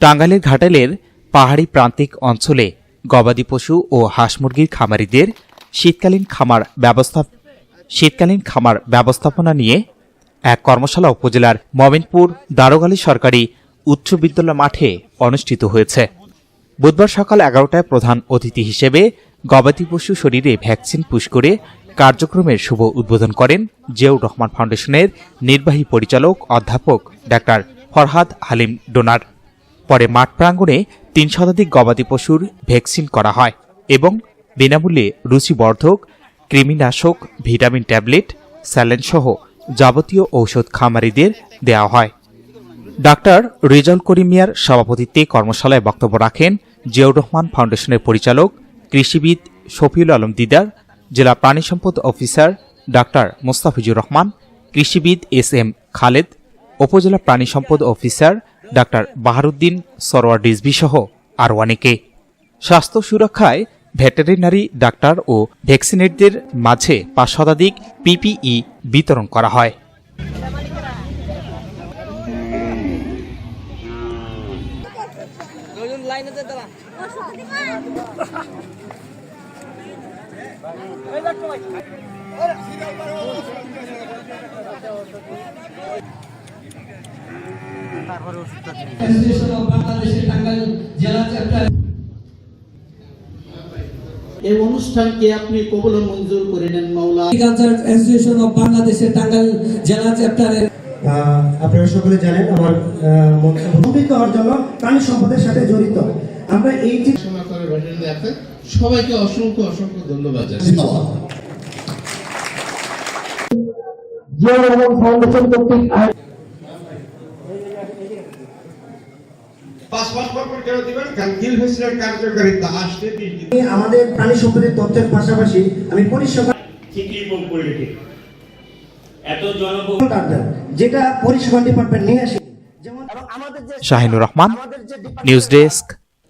টাঙ্গাইলের ঘাটালের পাহাড়ি প্রান্তিক অঞ্চলে গবাদি পশু ও হাঁস মুরগির খামারিদের শীতকালীন খামার ব্যবস্থা শীতকালীন খামার ব্যবস্থাপনা নিয়ে এক কর্মশালা উপজেলার মমিনপুর দারোগালী সরকারি উচ্চ বিদ্যালয় মাঠে অনুষ্ঠিত হয়েছে। বুধবার সকাল এগারোটায় প্রধান অতিথি হিসেবে গবাদি পশু শরীরে ভ্যাকসিন পুশ করে কার্যক্রমের শুভ উদ্বোধন করেন জিয়াউর রহমান ফাউন্ডেশনের নির্বাহী পরিচালক অধ্যাপক ডাক্তার ফরহাদ হালিম ডোনার। পরে মাঠ প্রাঙ্গণে তিন শতাধিক গবাদি পশুর ভ্যাকসিন করা হয় এবং বিনামূল্যে রুচিবর্ধক, কৃমিনাশক, ভিটামিন ট্যাবলেট স্যালাইন সহ যাবতীয় ঔষধ খামারিদের দেওয়া হয়। ডাক্তার রেজাউল করিম মিয়ার সভাপতিত্বে কর্মশালায় বক্তব্য রাখেন জিয়াউর রহমান ফাউন্ডেশনের পরিচালক, কৃষিবিদ শফিউল আলম দিদার জেলা প্রাণী সম্পদ অফিসার ডাক্তার মোস্তাফিজুর রহমান, কৃষিবিদ এস এম খালেদ, উপজেলা প্রাণী সম্পদ অফিসার ডাক্তার বাহারুদ্দিন, সরোয়ার ডিসবি সহ আরও অনেকে। স্বাস্থ্য সুরক্ষায় ভেটেরিনারি ডাক্তার ও ভ্যাকসিনেটদের মাঝে পাঁচ শতাধিক পিপিই বিতরণ করা হয় অফ বাংলাদেশের টাঙ্গাইল জেলা চ্যাপ্টার এই অনুষ্ঠানকে আপনি কবুল মঞ্জুর করে নেন মাওলা। এগ্রিকালচার অ্যাসোসিয়েশন অফ বাংলাদেশের টাঙ্গাইল জেলা চ্যাপ্টারের আপনারা সকলে জানেন আমার আহ, মন্তব্য। হওয়ার প্রাণী সম্পদের সাথে জড়িত। আমরা এই যে সবাইকে অসংখ্য অসংখ্য ধন্যবাদ ফাউন্ডেশন কর্তৃক আমাদের প্রাণী সম্পদের তথ্যের পাশাপাশি আমি পরিষেবা যেটা পরিষেবা ডিপার্টমেন্ট নিয়ে আসে। যেমন আমাদের যে Shahinur Rahman news desk.